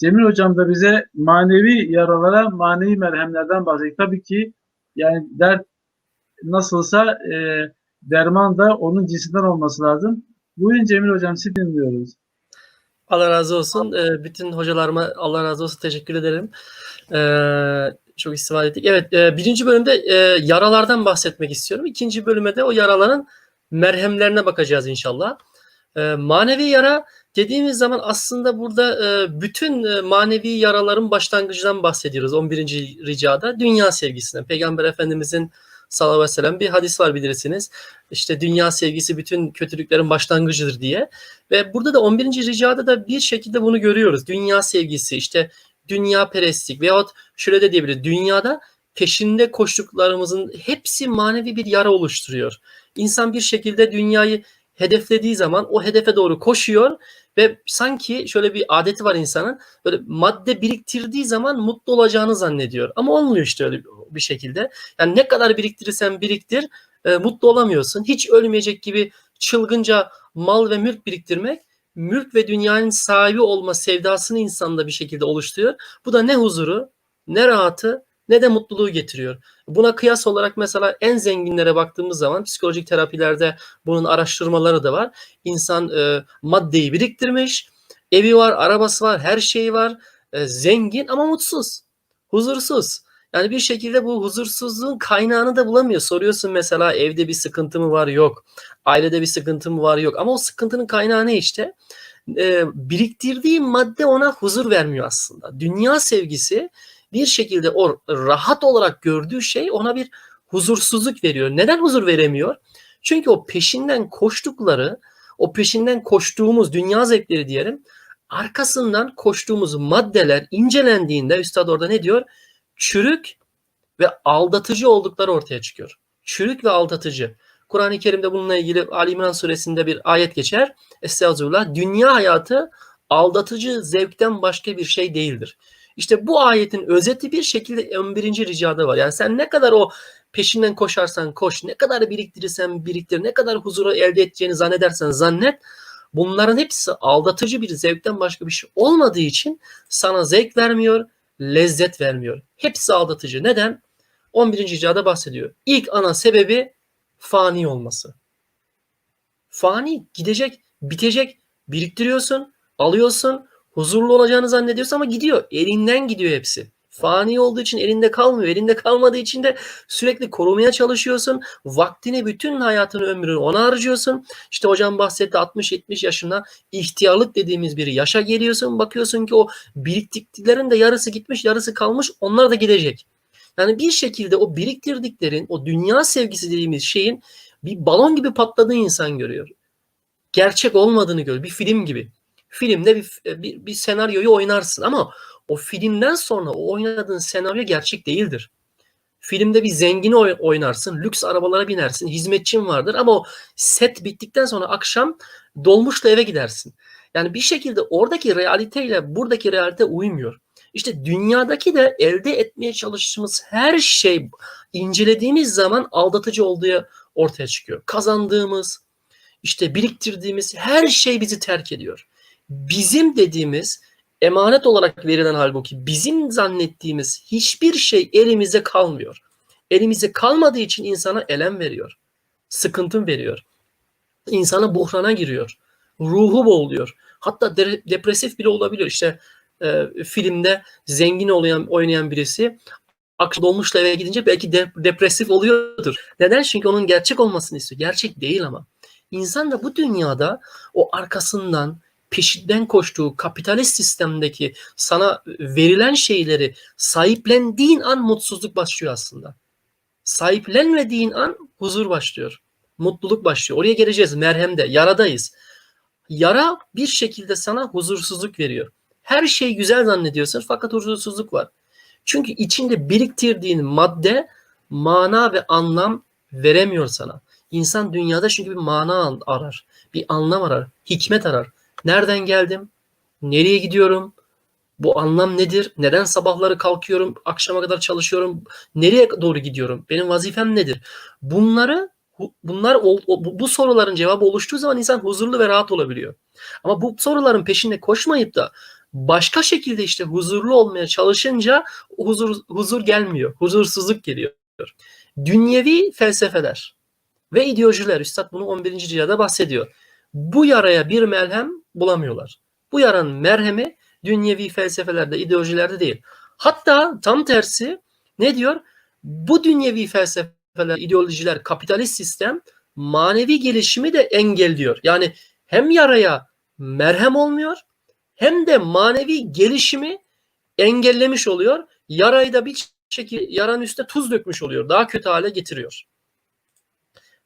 Cemil Hocam da bize manevi yaralara manevi merhemlerden bahsediyor. Tabii ki yani dert nasılsa e, derman da onun cinsinden olması lazım. Buyurun Cemil Hocam sizi dinliyoruz. Allah razı olsun. Ee, bütün hocalarıma Allah razı olsun teşekkür ederim. Ee, çok istifade ettik. Evet, e, birinci bölümde e, yaralardan bahsetmek istiyorum. İkinci bölüme de o yaraların merhemlerine bakacağız inşallah. E, manevi yara dediğimiz zaman aslında burada e, bütün e, manevi yaraların başlangıcından bahsediyoruz 11. ricada. Dünya sevgisinden. Peygamber Efendimizin sallallahu aleyhi ve sellem bir hadis var bilirsiniz. İşte dünya sevgisi bütün kötülüklerin başlangıcıdır diye. Ve burada da 11. ricada da bir şekilde bunu görüyoruz. Dünya sevgisi, işte dünya perestlik veyahut şöyle de diyebiliriz. Dünyada peşinde koştuklarımızın hepsi manevi bir yara oluşturuyor. İnsan bir şekilde dünyayı hedeflediği zaman o hedefe doğru koşuyor ve sanki şöyle bir adeti var insanın böyle madde biriktirdiği zaman mutlu olacağını zannediyor. Ama olmuyor işte öyle bir şekilde. Yani ne kadar biriktirirsen biriktir e, mutlu olamıyorsun. Hiç ölmeyecek gibi çılgınca mal ve mülk biriktirmek mülk ve dünyanın sahibi olma sevdasını insanda bir şekilde oluşturuyor. Bu da ne huzuru, ne rahatı, ne de mutluluğu getiriyor. Buna kıyas olarak mesela en zenginlere baktığımız zaman psikolojik terapilerde bunun araştırmaları da var. İnsan e, maddeyi biriktirmiş, evi var, arabası var, her şeyi var, e, zengin ama mutsuz, huzursuz. Yani bir şekilde bu huzursuzluğun kaynağını da bulamıyor. Soruyorsun mesela evde bir sıkıntı mı var? Yok. Ailede bir sıkıntı mı var? Yok. Ama o sıkıntının kaynağı ne işte? Ee, biriktirdiği madde ona huzur vermiyor aslında. Dünya sevgisi bir şekilde o rahat olarak gördüğü şey ona bir huzursuzluk veriyor. Neden huzur veremiyor? Çünkü o peşinden koştukları, o peşinden koştuğumuz dünya zevkleri diyelim, arkasından koştuğumuz maddeler incelendiğinde üstad orada ne diyor? çürük ve aldatıcı oldukları ortaya çıkıyor. Çürük ve aldatıcı. Kur'an-ı Kerim'de bununla ilgili Ali İmran suresinde bir ayet geçer. Estağfurullah. Dünya hayatı aldatıcı zevkten başka bir şey değildir. İşte bu ayetin özeti bir şekilde 11. ricada var. Yani sen ne kadar o peşinden koşarsan koş, ne kadar biriktirirsen biriktir, ne kadar huzuru elde edeceğini zannedersen zannet. Bunların hepsi aldatıcı bir zevkten başka bir şey olmadığı için sana zevk vermiyor, lezzet vermiyor. Hepsi aldatıcı. Neden? 11. ricada bahsediyor. İlk ana sebebi fani olması. Fani gidecek, bitecek, biriktiriyorsun, alıyorsun, huzurlu olacağını zannediyorsun ama gidiyor. Elinden gidiyor hepsi. Fani olduğu için elinde kalmıyor. Elinde kalmadığı için de sürekli korumaya çalışıyorsun. Vaktini, bütün hayatını, ömrünü ona harcıyorsun. İşte hocam bahsetti 60-70 yaşına ihtiyarlık dediğimiz bir yaşa geliyorsun. Bakıyorsun ki o biriktiklerin de yarısı gitmiş, yarısı kalmış. Onlar da gidecek. Yani bir şekilde o biriktirdiklerin, o dünya sevgisi dediğimiz şeyin bir balon gibi patladığı insan görüyor. Gerçek olmadığını görüyor. Bir film gibi. Filmde bir, bir, bir senaryoyu oynarsın ama o filmden sonra o oynadığın senaryo gerçek değildir. Filmde bir zengini oynarsın, lüks arabalara binersin, hizmetçin vardır ama o set bittikten sonra akşam dolmuşla eve gidersin. Yani bir şekilde oradaki realiteyle buradaki realite uymuyor. İşte dünyadaki de elde etmeye çalıştığımız her şey incelediğimiz zaman aldatıcı olduğu ortaya çıkıyor. Kazandığımız, işte biriktirdiğimiz her şey bizi terk ediyor. Bizim dediğimiz emanet olarak verilen halbuki bizim zannettiğimiz hiçbir şey elimize kalmıyor. Elimize kalmadığı için insana elem veriyor. Sıkıntı veriyor. İnsana buhrana giriyor. Ruhu boğuluyor. Hatta de- depresif bile olabiliyor. İşte e, filmde zengin oynayan, oynayan birisi akşam dolmuşla eve gidince belki de, depresif oluyordur. Neden? Çünkü onun gerçek olmasını istiyor. Gerçek değil ama. İnsan da bu dünyada o arkasından peşinden koştuğu kapitalist sistemdeki sana verilen şeyleri sahiplendiğin an mutsuzluk başlıyor aslında. Sahiplenmediğin an huzur başlıyor. Mutluluk başlıyor. Oraya geleceğiz. Merhemde, yaradayız. Yara bir şekilde sana huzursuzluk veriyor. Her şey güzel zannediyorsun fakat huzursuzluk var. Çünkü içinde biriktirdiğin madde mana ve anlam veremiyor sana. İnsan dünyada çünkü bir mana arar, bir anlam arar, hikmet arar. Nereden geldim? Nereye gidiyorum? Bu anlam nedir? Neden sabahları kalkıyorum, akşama kadar çalışıyorum? Nereye doğru gidiyorum? Benim vazifem nedir? Bunları bunlar bu soruların cevabı oluştuğu zaman insan huzurlu ve rahat olabiliyor. Ama bu soruların peşinde koşmayıp da başka şekilde işte huzurlu olmaya çalışınca huzur huzur gelmiyor. Huzursuzluk geliyor. Dünyevi felsefeler ve ideolojiler Üstad bunu 11. ricada bahsediyor. Bu yaraya bir merhem bulamıyorlar. Bu yaranın merhemi dünyevi felsefelerde, ideolojilerde değil. Hatta tam tersi ne diyor? Bu dünyevi felsefeler, ideolojiler, kapitalist sistem manevi gelişimi de engelliyor. Yani hem yaraya merhem olmuyor hem de manevi gelişimi engellemiş oluyor. Yarayı da bir şekilde yaranın üstüne tuz dökmüş oluyor. Daha kötü hale getiriyor.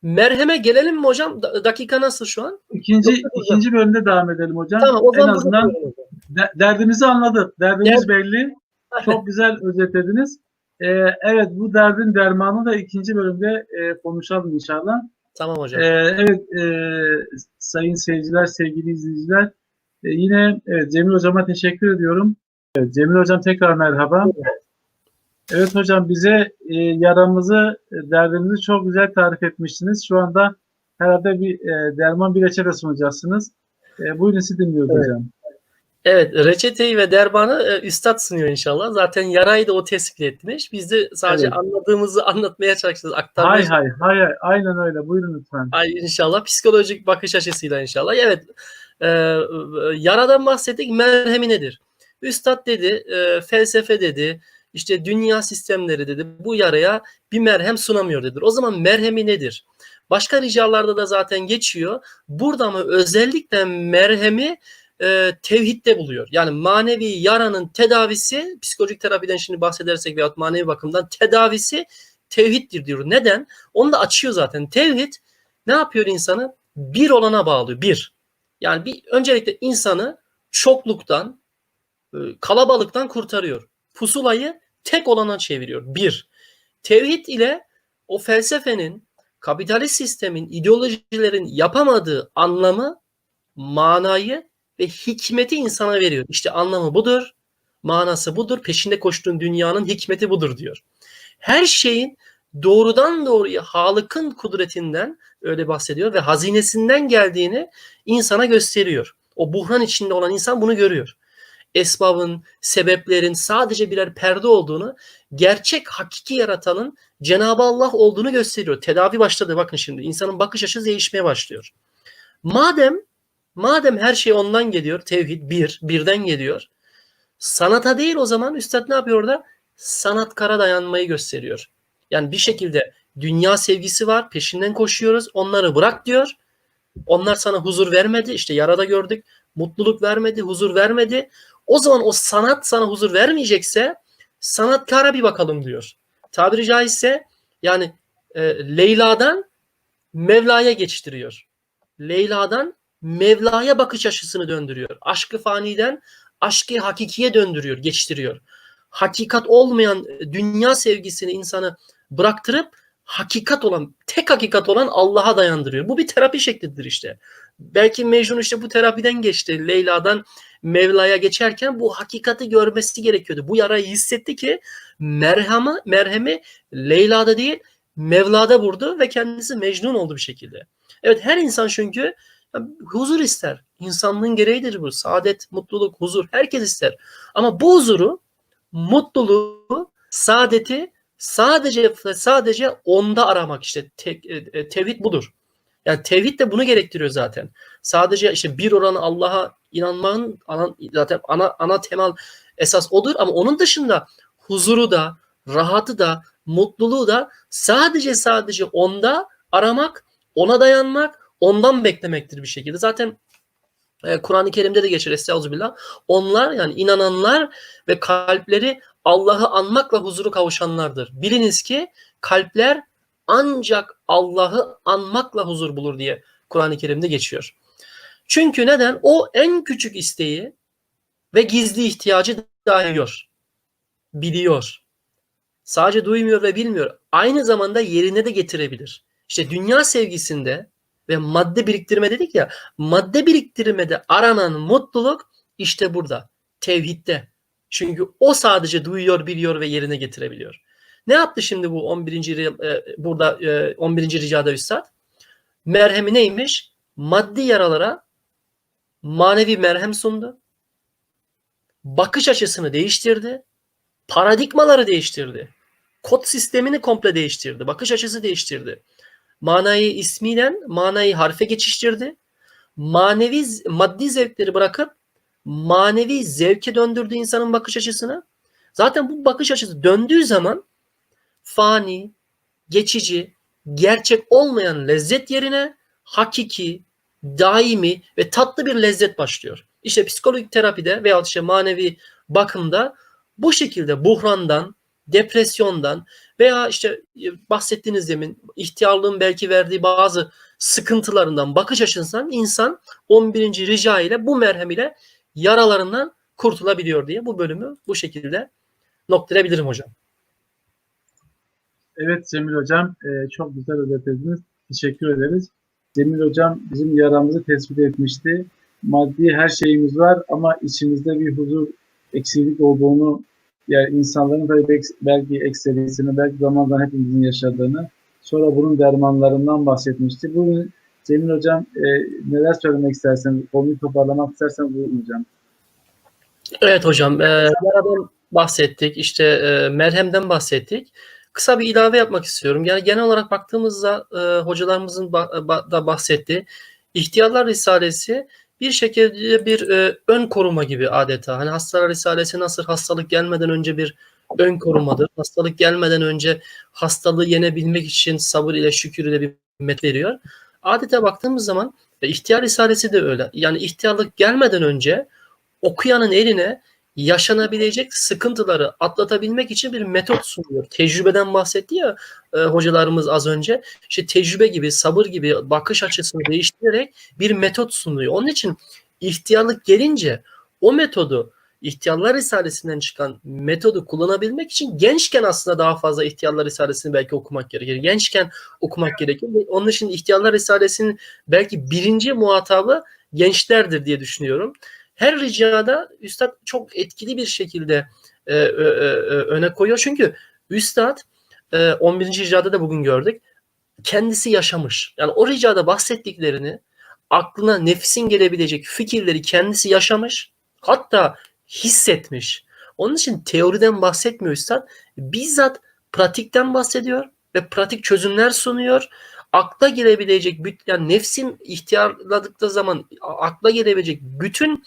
Merheme gelelim mi hocam? Da- dakika nasıl şu an? İkinci, Yok, ikinci bölümde devam edelim hocam. Tamam o en zaman azından buyurun hocam. de- derdimizi anladık. Derdimiz Der- belli. Çok güzel özetlediniz. Ee, evet bu derdin dermanı da ikinci bölümde e, konuşalım inşallah. Tamam hocam. Ee, evet e, sayın seyirciler, sevgili izleyiciler. e, yine evet, Cemil Hocam'a teşekkür ediyorum. Evet, Cemil Hocam tekrar merhaba. Evet hocam bize e, yaramızı, e, derdimizi çok güzel tarif etmiştiniz. Şu anda herhalde bir e, derman bir reçete sunacaksınız. E, buyurun sizi dinliyoruz Evet. hocam. Evet, reçeteyi ve dermanı e, üstad sunuyor inşallah. Zaten yarayı da o tespit etmiş. Biz de sadece Evet. anladığımızı anlatmaya çalışacağız, aktarmaya Hay hay hay hay. Aynen öyle. Buyurun lütfen. Ay inşallah psikolojik bakış açısıyla inşallah. Evet. e, e, yaradan bahsettik. Merhemi nedir? Üstad dedi, e, felsefe dedi, işte dünya sistemleri dedi. Bu yaraya bir merhem sunamıyor dedi. O zaman merhemi nedir? Başka ricalarda da zaten geçiyor. Burada mı özellikle merhemi e, tevhidde buluyor. Yani manevi yaranın tedavisi, psikolojik terapiden şimdi bahsedersek veyahut manevi bakımdan tedavisi tevhiddir diyor. Neden? Onu da açıyor zaten. Tevhid ne yapıyor insanı? Bir olana bağlıyor. Bir. Yani bir öncelikle insanı çokluktan, e, kalabalıktan kurtarıyor. Pusulayı tek olana çeviriyor. Bir. Tevhid ile o felsefenin, kapitalist sistemin, ideolojilerin yapamadığı anlamı, manayı ve hikmeti insana veriyor. İşte anlamı budur, manası budur, peşinde koştuğun dünyanın hikmeti budur diyor. Her şeyin doğrudan doğruya Halık'ın kudretinden öyle bahsediyor ve hazinesinden geldiğini insana gösteriyor. O buhran içinde olan insan bunu görüyor. Esbabın, sebeplerin sadece birer perde olduğunu, gerçek hakiki yaratanın Cenab-ı Allah olduğunu gösteriyor. Tedavi başladı bakın şimdi. insanın bakış açısı değişmeye başlıyor. Madem madem her şey ondan geliyor, tevhid bir, birden geliyor. Sanata değil o zaman üstad ne yapıyor orada? Sanatkara dayanmayı gösteriyor. Yani bir şekilde dünya sevgisi var, peşinden koşuyoruz. Onları bırak diyor. Onlar sana huzur vermedi. İşte yarada gördük. Mutluluk vermedi, huzur vermedi. O zaman o sanat sana huzur vermeyecekse sanatkara bir bakalım diyor. Tabiri caizse yani e, Leyla'dan Mevla'ya geçtiriyor. Leyla'dan Mevla'ya bakış açısını döndürüyor. Aşkı faniden aşkı hakikiye döndürüyor, geçtiriyor. Hakikat olmayan e, dünya sevgisini insanı bıraktırıp hakikat olan, tek hakikat olan Allah'a dayandırıyor. Bu bir terapi şeklidir işte. Belki Mecnun işte bu terapiden geçti. Leyla'dan Mevla'ya geçerken bu hakikati görmesi gerekiyordu. Bu yarayı hissetti ki merhemi, merhemi Leyla'da değil Mevla'da vurdu ve kendisi Mecnun oldu bir şekilde. Evet her insan çünkü huzur ister. İnsanlığın gereğidir bu. Saadet, mutluluk, huzur herkes ister. Ama bu huzuru, mutluluğu, saadeti sadece sadece onda aramak işte te, e, tevhid budur. Yani tevhid de bunu gerektiriyor zaten. Sadece işte bir oranı Allah'a inanmanın ana, zaten ana ana temel esas odur ama onun dışında huzuru da, rahatı da, mutluluğu da sadece sadece onda aramak, ona dayanmak, ondan beklemektir bir şekilde. Zaten e, Kur'an-ı Kerim'de de geçer Estağfirullah. Onlar yani inananlar ve kalpleri Allah'ı anmakla huzuru kavuşanlardır. Biliniz ki kalpler ancak Allah'ı anmakla huzur bulur diye Kur'an-ı Kerim'de geçiyor. Çünkü neden? O en küçük isteği ve gizli ihtiyacı dayıyor. Biliyor. Sadece duymuyor ve bilmiyor. Aynı zamanda yerine de getirebilir. İşte dünya sevgisinde ve madde biriktirme dedik ya, madde biriktirmede aranan mutluluk işte burada. Tevhidde. Çünkü o sadece duyuyor, biliyor ve yerine getirebiliyor. Ne yaptı şimdi bu 11. E, burada e, 11. ricada üstad? Merhemi neymiş? Maddi yaralara manevi merhem sundu. bakış açısını değiştirdi. Paradigmaları değiştirdi. Kod sistemini komple değiştirdi. Bakış açısı değiştirdi. Manayı ismiyle manayı harfe geçiştirdi. Manevi maddi zevkleri bırakıp manevi zevke döndürdü insanın bakış açısını. Zaten bu bakış açısı döndüğü zaman fani, geçici, gerçek olmayan lezzet yerine hakiki, daimi ve tatlı bir lezzet başlıyor. İşte psikolojik terapide veya işte manevi bakımda bu şekilde buhrandan, depresyondan veya işte bahsettiğiniz demin ihtiyarlığın belki verdiği bazı sıkıntılarından, bakış açısından insan 11. rica ile bu merhem ile yaralarından kurtulabiliyor diye bu bölümü bu şekilde noktalayabilirim hocam. Evet Cemil Hocam, e, çok güzel özetlediniz. Teşekkür ederiz. Cemil Hocam bizim yaramızı tespit etmişti. Maddi her şeyimiz var ama içimizde bir huzur eksiklik olduğunu, yani insanların tabii belki ekserisini, belki zamandan hepimizin yaşadığını, sonra bunun dermanlarından bahsetmişti. Bugün Cemil Hocam e, neler söylemek isterseniz, konuyu toparlamak isterseniz buyurun hocam. Evet hocam, e, yaradan bahsettik, işte e, merhemden bahsettik. Kısa bir ilave yapmak istiyorum. Yani genel olarak baktığımızda e, hocalarımızın ba- ba- da bahsettiği İhtiyarlar Risalesi bir şekilde bir e, ön koruma gibi adeta. Hani Hastalar Risalesi nasıl hastalık gelmeden önce bir ön korumadır. Hastalık gelmeden önce hastalığı yenebilmek için sabır ile şükür ile bir met veriyor. Adeta baktığımız zaman e, İhtiyar Risalesi de öyle. Yani ihtiyarlık gelmeden önce okuyanın eline yaşanabilecek sıkıntıları atlatabilmek için bir metot sunuyor. Tecrübeden bahsetti ya e, hocalarımız az önce. İşte tecrübe gibi, sabır gibi bakış açısını değiştirerek bir metot sunuyor. Onun için ihtiyarlık gelince o metodu İhtiyarlar Risalesi'nden çıkan metodu kullanabilmek için gençken aslında daha fazla İhtiyarlar Risalesi'ni belki okumak gerekir. Gençken okumak gerekir. Onun için İhtiyarlar Risalesi'nin belki birinci muhatabı gençlerdir diye düşünüyorum her ricada Üstad çok etkili bir şekilde e, e, e, öne koyuyor. Çünkü Üstad e, 11. ricada da bugün gördük. Kendisi yaşamış. Yani o ricada bahsettiklerini aklına nefsin gelebilecek fikirleri kendisi yaşamış. Hatta hissetmiş. Onun için teoriden bahsetmiyor Üstad. Bizzat pratikten bahsediyor ve pratik çözümler sunuyor akla gelebilecek yani nefsin ihtiyarladıkları zaman akla gelebilecek bütün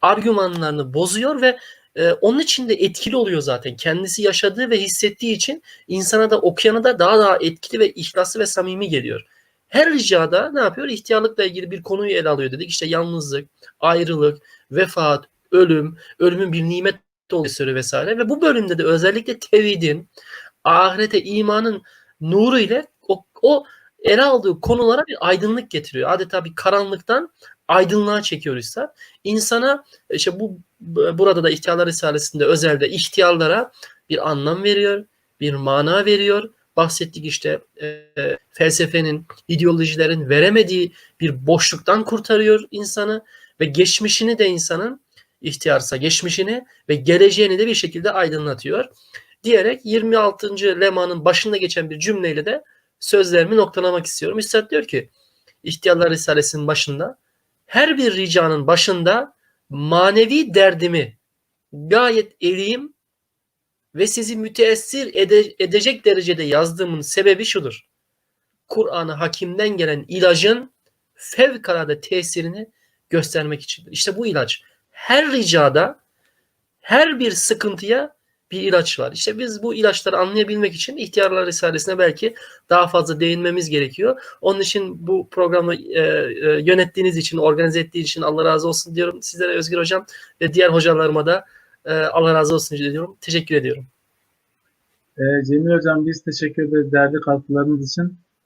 argümanlarını bozuyor ve e, onun için de etkili oluyor zaten. Kendisi yaşadığı ve hissettiği için insana da okuyana da daha daha etkili ve ihlaslı ve samimi geliyor. Her ricada ne yapıyor? İhtiyarlıkla ilgili bir konuyu ele alıyor dedik. İşte yalnızlık, ayrılık, vefat, ölüm, ölümün bir nimet olması vesaire ve bu bölümde de özellikle tevhidin, ahirete imanın nuru ile o, o ele aldığı konulara bir aydınlık getiriyor. Adeta bir karanlıktan aydınlığa çekiyor Üstad. İnsana işte bu burada da İhtiyarlar Risalesi'nde özelde ihtiyarlara bir anlam veriyor, bir mana veriyor. Bahsettik işte e, felsefenin, ideolojilerin veremediği bir boşluktan kurtarıyor insanı ve geçmişini de insanın ihtiyarsa geçmişini ve geleceğini de bir şekilde aydınlatıyor. Diyerek 26. lemanın başında geçen bir cümleyle de sözlerimi noktalamak istiyorum. Üstad diyor ki İhtiyarlar Risalesi'nin başında her bir ricanın başında manevi derdimi gayet eriyim ve sizi müteessir ede- edecek derecede yazdığımın sebebi şudur. Kur'an-ı Hakim'den gelen ilacın fevkalade tesirini göstermek içindir. İşte bu ilaç her ricada her bir sıkıntıya bir ilaç var. İşte biz bu ilaçları anlayabilmek için ihtiyarlar risalesine belki daha fazla değinmemiz gerekiyor. Onun için bu programı e, e, yönettiğiniz için, organize ettiğiniz için Allah razı olsun diyorum. Sizlere Özgür Hocam ve diğer hocalarıma da e, Allah razı olsun diyorum. Teşekkür ediyorum. E, Cemil Hocam biz teşekkür ederiz değerli katkılarınız için.